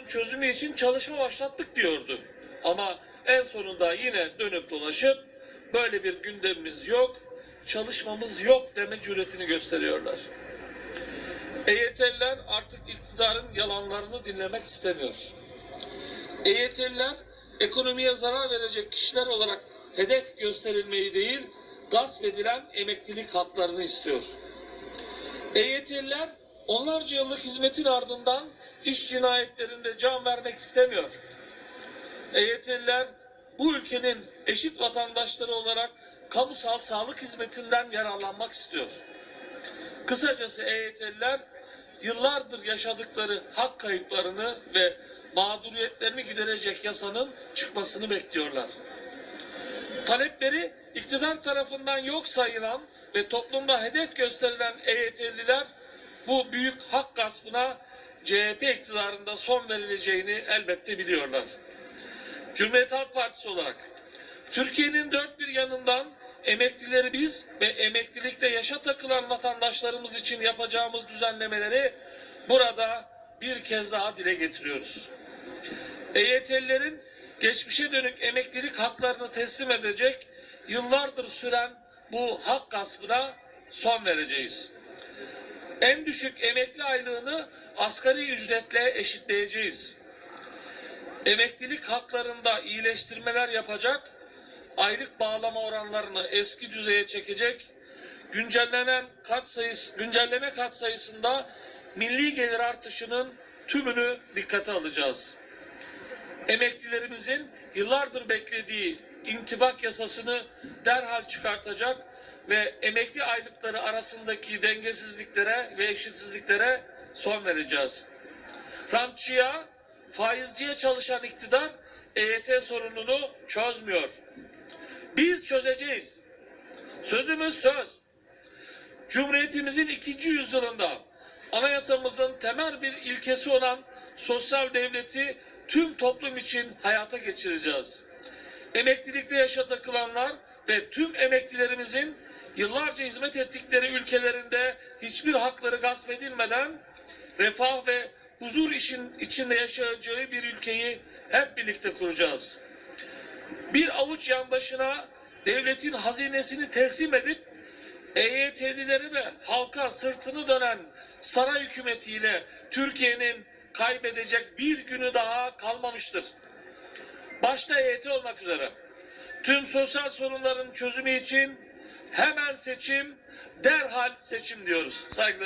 sorunun çözümü için çalışma başlattık diyordu. Ama en sonunda yine dönüp dolaşıp böyle bir gündemimiz yok, çalışmamız yok deme cüretini gösteriyorlar. EYT'liler artık iktidarın yalanlarını dinlemek istemiyor. EYT'liler ekonomiye zarar verecek kişiler olarak hedef gösterilmeyi değil, gasp edilen emeklilik haklarını istiyor. EYT'liler onlarca yıllık hizmetin ardından iş cinayetlerinde can vermek istemiyor. EYT'liler bu ülkenin eşit vatandaşları olarak kamusal sağlık hizmetinden yararlanmak istiyor. Kısacası EYT'liler yıllardır yaşadıkları hak kayıplarını ve mağduriyetlerini giderecek yasanın çıkmasını bekliyorlar. Talepleri iktidar tarafından yok sayılan ve toplumda hedef gösterilen EYT'liler bu büyük hak gaspına CHP iktidarında son verileceğini elbette biliyorlar. Cumhuriyet Halk Partisi olarak Türkiye'nin dört bir yanından emeklileri biz ve emeklilikte yaşa takılan vatandaşlarımız için yapacağımız düzenlemeleri burada bir kez daha dile getiriyoruz. EYT'lilerin geçmişe dönük emeklilik haklarını teslim edecek yıllardır süren bu hak gaspına son vereceğiz. En düşük emekli aylığını asgari ücretle eşitleyeceğiz. Emeklilik haklarında iyileştirmeler yapacak, aylık bağlama oranlarını eski düzeye çekecek, güncellenen kat sayısı, güncelleme kat sayısında milli gelir artışının tümünü dikkate alacağız. Emeklilerimizin yıllardır beklediği intibak yasasını derhal çıkartacak ve emekli aylıkları arasındaki dengesizliklere ve eşitsizliklere son vereceğiz. Rantçıya, faizciye çalışan iktidar EYT sorununu çözmüyor. Biz çözeceğiz. Sözümüz söz. Cumhuriyetimizin ikinci yüzyılında anayasamızın temel bir ilkesi olan sosyal devleti tüm toplum için hayata geçireceğiz. Emeklilikte yaşa takılanlar ve tüm emeklilerimizin yıllarca hizmet ettikleri ülkelerinde hiçbir hakları gasp edilmeden refah ve huzur işin içinde yaşayacağı bir ülkeyi hep birlikte kuracağız. Bir avuç yandaşına devletin hazinesini teslim edip EYT'lileri ve halka sırtını dönen saray hükümetiyle Türkiye'nin kaybedecek bir günü daha kalmamıştır. Başta EYT olmak üzere tüm sosyal sorunların çözümü için hemen seçim, derhal seçim diyoruz. Saygılar.